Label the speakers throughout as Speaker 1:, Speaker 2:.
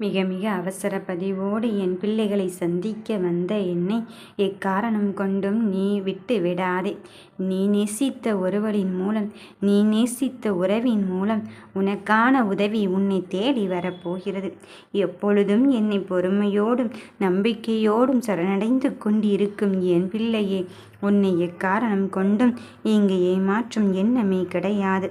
Speaker 1: மிக மிக அவசர பதிவோடு என் பிள்ளைகளை சந்திக்க வந்த என்னை எக்காரணம் கொண்டும் நீ விட்டு விடாதே. நீ நேசித்த ஒருவரின் மூலம் நீ நேசித்த உறவின் மூலம் உனக்கான உதவி உன்னை தேடி வரப்போகிறது. எப்பொழுதும் என்னை பொறுமையோடும் நம்பிக்கையோடும் சரணடைந்து கொண்டிருக்கும் என் பிள்ளையே உன்னை எக்காரணம் கொண்டும் இங்கு ஏமாற்றும் எண்ணமே கிடையாது.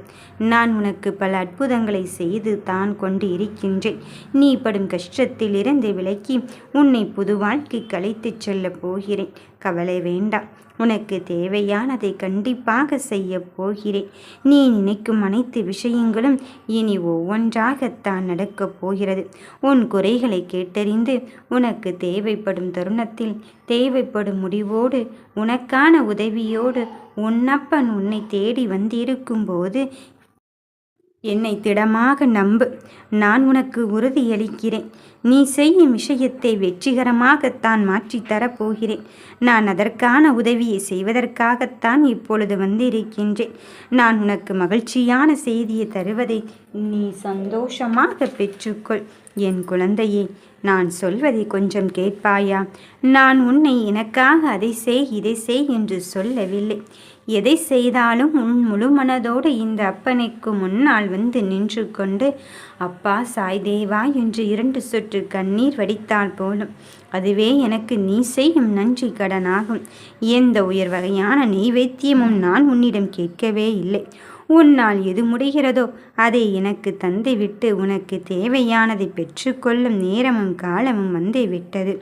Speaker 1: நான் உனக்கு பல அற்புதங்களை செய்து தான் கொண்டு இருக்கின்றேன். நீ படும் கஷ்டத்தில் இருந்து விலக்கி உன்னை புது வாழ்க்கை கழித்துச் செல்லப் போகிறேன். கவலை வேண்டாம். உனக்கு தேவையானதை கண்டிப்பாக செய்ய போகிறேன். நீ நினைக்கும் அனைத்து விஷயங்களும் இனி ஒவ்வொன்றாகத்தான் நடக்கப் போகிறது. உன் குறைகளை கேட்டறிந்து உனக்கு தேவைப்படும் தருணத்தில் தேவைப்படும் முடிவோடு உனக்கான உதவியோடு உன்னப்பன் உன்னை தேடி வந்திருக்கும் போது என்னை திடமாக நம்பு. நான் உனக்கு உறுதியளிக்கிறேன். நீ செய்யும் விஷயத்தை வெற்றிகரமாகத்தான் மாற்றித் தரப்போகிறேன். நான் அதற்கான உதவியை செய்வதற்காகத்தான் இப்பொழுது வந்திருக்கின்றேன். நான் உனக்கு மகிழ்ச்சியான செய்தியை தருவதை நீ சந்தோஷமாக பெற்றுக்கொள். என் குழந்தையே நான் சொல்வதை கொஞ்சம் கேட்பாயா? நான் உன்னை எனக்காக அதை செய் இதை செய் என்று சொல்லவில்லை. எதை செய்தாலும் உன் முழு மனதோடு இந்த அப்பனுக்கு முன்னால் வந்து நின்று கொண்டு அப்பா சாய் தேவா என்று இரண்டு சொட்டு கண்ணீர் வடித்தால் போலும். அதுவே எனக்கு நீ செய்யும் நன்றி கடனாகும். எந்த உயர் வகையான நெய்வேத்தியமும் நான் உன்னிடம் கேட்கவே இல்லை. உன்னால் எது முடிகிறதோ அதை எனக்கு தந்துவிட்டு உனக்கு தேவையானதை பெற்றுக்கொள்ளும் நேரமும் காலமும் வந்து விட்டது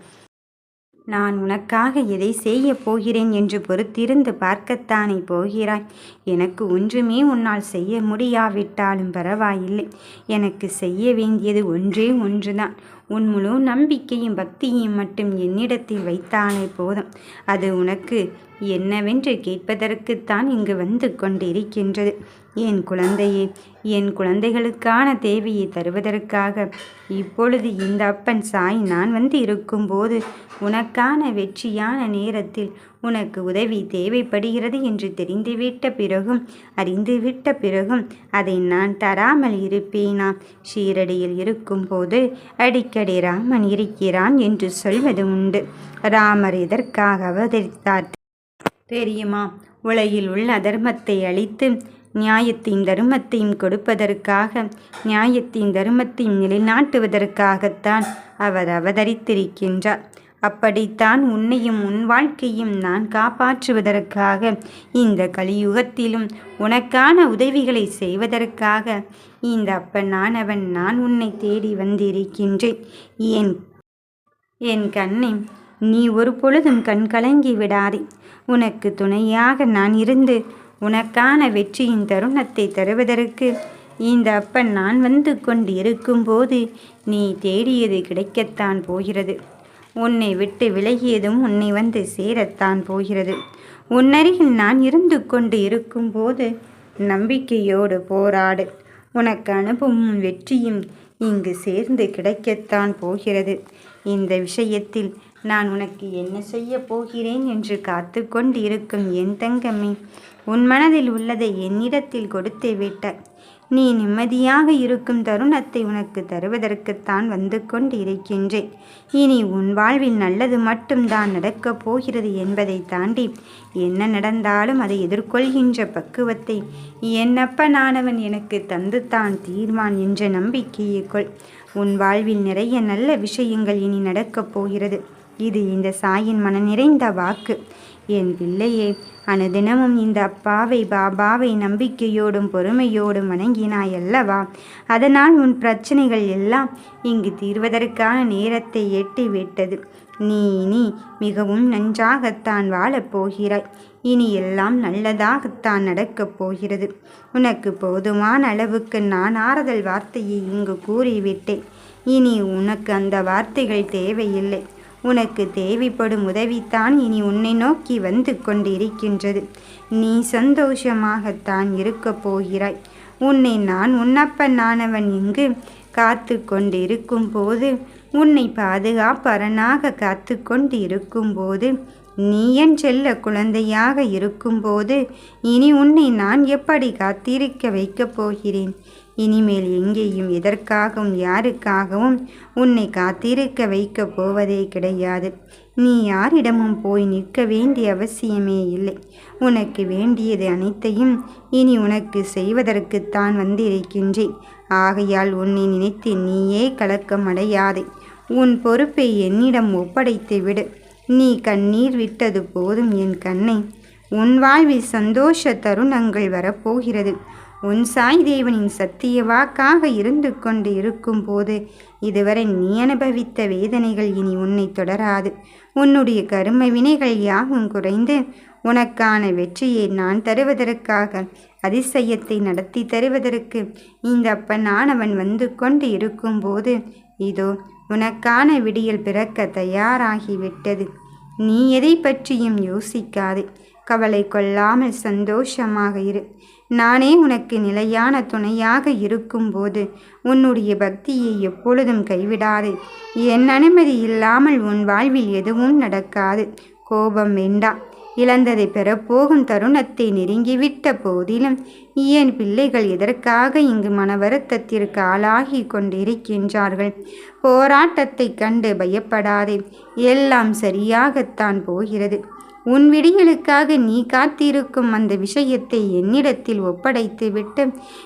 Speaker 1: நான் உனக்காக எதை செய்ய போகிறேன் என்று பொறுத்திருந்து பார்க்கத்தானே போகிறாய்? எனக்கு ஒன்றுமே உன்னால் செய்ய முடியாவிட்டாலும் பரவாயில்லை. எனக்கு செய்ய வேண்டியது ஒன்றே ஒன்றுதான். உன் முழு நம்பிக்கையும் பக்தியும் மட்டும் என்னிடத்தில் வைத்தாலே போதும். அது உனக்கு என்னவென்று கேட்பதற்குத்தான் இங்கு வந்து கொண்டிருக்கின்றது. என் குழந்தையே என் குழந்தைகளுக்கான தேவையை தருவதற்காக இப்பொழுது இந்த அப்பன் சாய் நான் வந்து இருக்கும்போது உனக்கான வெற்றியான நேரத்தில் உனக்கு உதவி தேவைப்படுகிறது என்று தெரிந்துவிட்ட பிறகும் அறிந்துவிட்ட பிறகும் அதை நான் தராமல் இருப்பேனா? ஷீரடியில் இருக்கும்போது அடிக்கடி ராமன் இருக்கிறான் என்று சொல்வது உண்டு. ராமர் இதற்காக அவதரித்தார்? தெரியுமா? உலகில் உள்ள அதர்மத்தை அழித்து நியாயத்தையும் தர்மத்தையும் கொடுப்பதற்காக நியாயத்தையும் தர்மத்தையும் நிலைநாட்டுவதற்காகத்தான் அவர் அவதரித்திருக்கின்றார். அப்படித்தான் உன்னையும் உன் வாழ்க்கையும் நான் காப்பாற்றுவதற்காக இந்த கலியுகத்திலும் உனக்கான உதவிகளை செய்வதற்காக இந்த அப்பனானவன் நான் உன்னை தேடி வந்திருக்கின்றேன். ஏன் என் கண்ணை நீ ஒரு பொழுதும் கண் கலங்கி விடாதே. உனக்கு துணையாக நான் இருந்து உனக்கான வெற்றியின் தருணத்தை தருவதற்கு இந்த அப்பன் நான் வந்து கொண்டு இருக்கும்போது நீ தேடியது கிடைக்கத்தான் போகிறது. உன்னை விட்டு விலகியதும் உன்னை வந்து சேரத்தான் போகிறது. உன்னருகில் நான் இருந்து கொண்டு இருக்கும்போது நம்பிக்கையோடு போராடு. உனக்கு அனுபவமும் வெற்றியும் இங்கு சேர்ந்து கிடைக்கத்தான் போகிறது. இந்த விஷயத்தில் நான் உனக்கு என்ன செய்ய போகிறேன் என்று காத்து கொண்டிருக்கும் என் தங்கமே உன் மனதில் உள்ளதை என்னிடத்தில் கொடுத்து விட்ட. நீ நிம்மதியாக இருக்கும் தருணத்தை உனக்கு தருவதற்குத்தான் வந்து கொண்டு இருக்கின்றேன் இனி உன் வாழ்வில் நல்லது மட்டும்தான் நடக்கப் போகிறது என்பதை தாண்டி என்ன நடந்தாலும் அதை எதிர்கொள்கின்ற பக்குவத்தை என்னப்பனானவன் எனக்கு தந்து தான் தீர்மான் என்ற நம்பிக்கையை கொள். உன் வாழ்வில் நிறைய நல்ல விஷயங்கள் இனி நடக்கப் போகிறது. இது இந்த சாயின் மன நிறைந்த வாக்கு. என் பிள்ளையே அனுதினமும் இந்த அப்பாவை பாபாவை நம்பிக்கையோடும் பொறுமையோடும் வணங்கினாய் அல்லவா அதனால் உன் பிரச்சனைகள் எல்லாம் இங்கு தீர்வதற்கான நேரத்தை எட்டி விட்டது நீ இனி மிகவும் நன்றாகத்தான் வாழப்போகிறாய் இனி எல்லாம் நல்லதாகத்தான் நடக்கப் போகிறது. உனக்கு போதுமான அளவுக்கு நான் ஆறுதல் வார்த்தையை இங்கு கூறிவிட்டேன். இனி உனக்கு அந்த வார்த்தைகள் தேவையில்லை. உனக்கு தேவைப்படும் உதவித்தான் இனி உன்னை நோக்கி வந்து கொண்டிருக்கின்றது. நீ சந்தோஷமாகத்தான் இருக்கப் போகிறாய். உன்னை நான் உன்னப்பன் நானவன் இங்கு காத்து கொண்டிருக்கும் போது உன்னை பாதுகாப்பரனாக காத்து கொண்டு இருக்கும்போது நீ என் செல்ல குழந்தையாக இருக்கும்போது இனி உன்னை நான் எப்படி காத்திருக்க வைக்கப் போகிறேன்? இனிமேல் எங்கேயும் எதற்காகவும் யாருக்காகவும் உன்னை காத்திருக்க வைக்கப் போவதே கிடையாது. நீ யாரிடமும் போய் நிற்க வேண்டிய அவசியமே இல்லை. உனக்கு வேண்டியது அனைத்தையும் இனி உனக்கு செய்வதற்குத்தான் வந்திருக்கின்றேன். ஆகையால் உன்னை நினைத்து நீயே கலக்கம் அடையாதே. உன் பொறுப்பை என்னிடம் ஒப்படைத்து விடு. நீ கண்ணீர் விட்டது போதும் என் கண்ணை. உன் வாழ்வில் சந்தோஷ தருணங்கள் வரப்போகிறது. உன் சாய் தேவனின் சத்திய வாக்காக இருந்து கொண்டு இருக்கும் போது இதுவரை நீ அனுபவித்த வேதனைகள் இனி உன்னை தொடராது. உன்னுடைய கரும வினைகள் யாவும் குறைந்து உனக்கான வெற்றியை நான் தருவதற்காக அதிசயத்தை நடத்தி தருவதற்கு இந்த அப்பனானவன் வந்து கொண்டு இருக்கும்போது இதோ உனக்கான விடியல் பிறக்க தயாராகிவிட்டது. நீ எதை பற்றியும் யோசிக்காதே. கவலை கொள்ளாமல் சந்தோஷமாக இரு. நானே உனக்கு நிலையான துணையாக இருக்கும்போது உன்னுடைய பக்தியை எப்பொழுதும் கைவிடாதே. என் அனுமதி இல்லாமல் உன் வாழ்வில் எதுவும் நடக்காது. கோபம் வேண்டாம். இழந்ததை பெறப்போகும் தருணத்தை நெருங்கிவிட்ட போதிலும் என் பிள்ளைகள் எதற்காக இங்கு மன வருத்தத்திற்கு ஆளாகி கொண்டிருக்கின்றார்கள்? போராட்டத்தை கண்டு பயப்படாதே. எல்லாம் சரியாகத்தான் போகிறது. உன் விடியலுக்காக நீ காத்திருக்கும் அந்த விஷயத்தை என்னிடத்தில் ஒப்படைத்து விட்டு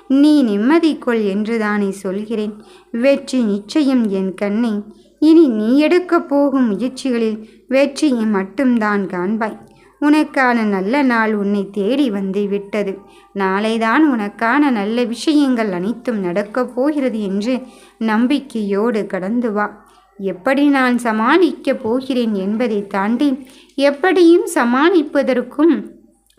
Speaker 1: நீ நிம்மதி கொள் என்றுதானே சொல்கிறேன். வெற்றி நிச்சயம் என் கண்ணை. இனி நீ எடுக்கப் போகும் முயற்சிகளில் வெற்றியை மட்டும்தான் காண்பாய். உனக்கான நல்ல நாள் உன்னை தேடி வந்து விட்டது. நாளைதான் உனக்கான நல்ல விஷயங்கள் அனைத்தும் நடக்கப் போகிறது என்று நம்பிக்கையோடு கடந்து வா. எப்படி நான் சமாளிக்கப் போகிறேன் என்பதை தாண்டி எப்படியும் சமாளிப்பதற்கும்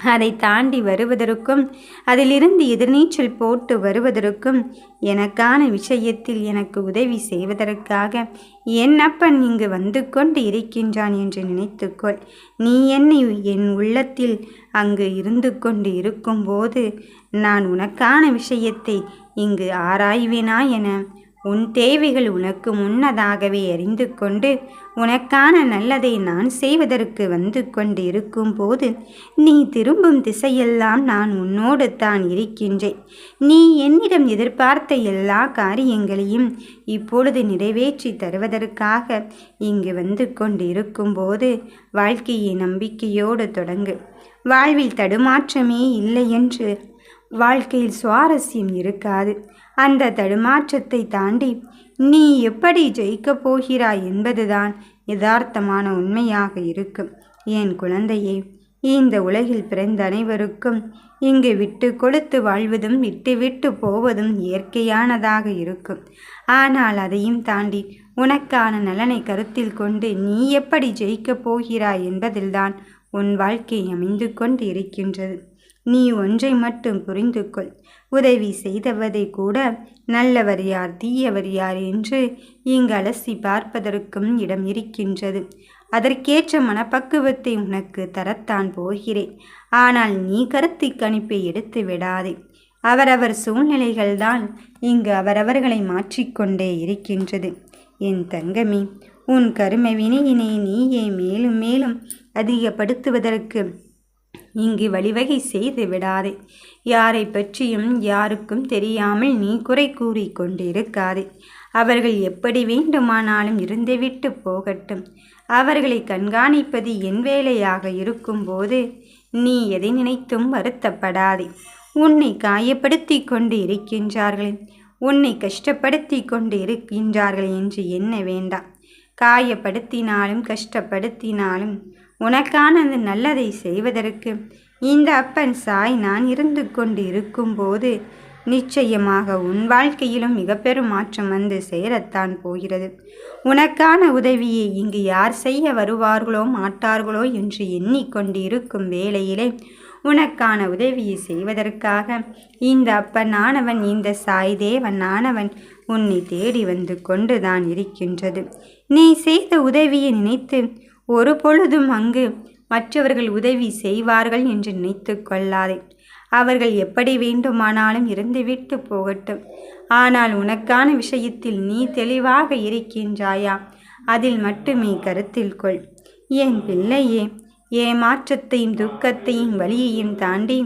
Speaker 1: அதை தாண்டி வருவதற்கும் அதிலிருந்து எதிர்நீச்சல் போட்டு வருவதற்கும் எனக்கான விஷயத்தில் எனக்கு உதவி செய்வதற்காக என் அப்பன் இங்கு வந்து கொண்டு இருக்கின்றான் என்று நினைத்துக்கொள். நீ என்னை என் உள்ளத்தில் அங்கு இருந்து கொண்டு இருக்கும்போது நான் உனக்கான விஷயத்தை இங்கு ஆராய்வேனா என உன் தேவைகள் உனக்கு முன்னதாகவே அறிந்து கொண்டு உனக்கான நல்லதை நான் செய்வதற்கு வந்து கொண்டு இருக்கும்போது நீ திரும்பும் திசையெல்லாம் நான் உன்னோடு தான் இருக்கின்றேன். நீ என்னிடம் எதிர்பார்த்த எல்லா காரியங்களையும் இப்பொழுது நிறைவேற்றி தருவதற்காக இங்கு வந்து கொண்டு இருக்கும்போது வாழ்க்கையை நம்பிக்கையோடு தொடங்கு. வாழ்வில் தடுமாற்றமே இல்லை என்று வாழ்க்கையில் சுவாரஸ்யம் இருக்காது. அந்த தடுமாற்றத்தை தாண்டி நீ எப்படி ஜெயிக்கப் போகிறாய் என்பதுதான் யதார்த்தமான உண்மையாக இருக்கும் என் குழந்தையே இந்த உலகில் பிறந்த அனைவருக்கும் இங்கு விட்டு கொடுத்து வாழ்வதும் விட்டு விட்டு போவதும் இயற்கையானதாக இருக்கும் ஆனால் அதையும் தாண்டி உனக்கான நலனை கருத்தில் கொண்டு நீ எப்படி ஜெயிக்கப் போகிறாய் என்பதில்தான் உன் வாழ்க்கை அமைந்து கொண்டு இருக்கின்றது நீ ஒன்றை மட்டும் புரிந்து கொள் உதவி செய்தவதை கூட நல்லவர் யார் தீயவர் யார் என்று இங்கு அலசி பார்ப்பதற்கும் இடம் இருக்கின்றது. அதற்கேற்ற மனப்பக்குவத்தை உனக்கு தரத்தான் போகிறேன். ஆனால் நீ கருத்து கணிப்பை எடுத்து விடாதே. அவரவர் சூழ்நிலைகள்தான் இங்கு அவரவர்களை மாற்றிக்கொண்டே இருக்கின்றது. என் தங்கமே உன் கரும வினையினை நீயே மேலும் மேலும் அதிகப்படுத்துவதற்கு இங்கு வழிவகை செய்து விடாதே. யாரை பற்றியும் யாருக்கும் தெரியாமல் நீ குறை கூறி கொண்டிருக்காதே. அவர்கள் எப்படி வேண்டுமானாலும் இருந்துவிட்டு போகட்டும். அவர்களை கண்காணிப்பது என் வேலையாக இருக்கும்போது நீ எதை நினைத்தும் வருத்தப்படாதே. உன்னை காயப்படுத்தி கொண்டு இருக்கின்றார்கள். உன்னை கஷ்டப்படுத்தி கொண்டு இருக்கின்றார்கள் என்று எண்ண வேண்டாம். காயப்படுத்தினாலும் கஷ்டப்படுத்தினாலும் உனக்கானது நல்லதை செய்வதற்கு இந்த அப்பன் சாய் நான் இருந்து கொண்டு இருக்கும்போது நிச்சயமாக உன் வாழ்க்கையிலும் மிக பெரும் மாற்றம் வந்து சேரத்தான் போகிறது. உனக்கான உதவியை இங்கு யார் செய்ய வருவார்களோ மாட்டார்களோ என்று எண்ணிக்கொண்டு இருக்கும் வேளையிலே உனக்கான உதவியை செய்வதற்காக இந்த அப்பன் ஆனவன் இந்த சாய் தேவன் ஆனவன் உன்னை தேடி வந்து கொண்டுதான் இருக்கின்றது. நீ செய்த உதவியை நினைத்து ஒரு பொழுதும் அங்கு மற்றவர்கள் உதவி செய்வார்கள் என்று நினைத்து கொள்ளாதே. அவர்கள் எப்படி வேண்டுமானாலும் இருந்துவிட்டு போகட்டும். ஆனால் உனக்கான விஷயத்தில் நீ தெளிவாக இருக்கின்றாயா? அதில் மட்டுமே கருத்தில் கொள். என் பிள்ளையே ஏமாற்றத்தையும் துக்கத்தையும் வழியையும் தாண்டி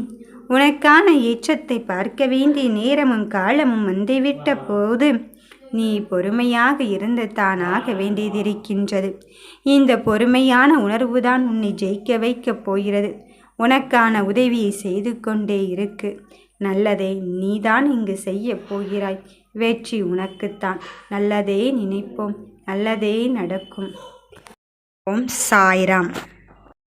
Speaker 1: உனக்கான ஏற்றத்தை பார்க்க வேண்டிய நேரமும் காலமும் வந்துவிட்ட போது நீ பொறுமையாக இருந்து தானாக வேண்டியதிருக்கின்றது. இந்த பொறுமையான உணர்வுதான் உன்னை ஜெயிக்க வைக்கப் போகிறது. உனக்கான உதவியை செய்து கொண்டே இருக்கு. நல்லதை நீதான் இங்கு செய்ய போகிறாய். வெற்றி உனக்குத்தான். நல்லதே நினைப்போம். நல்லதே நடக்கும். ஓம் சாய்ராம்.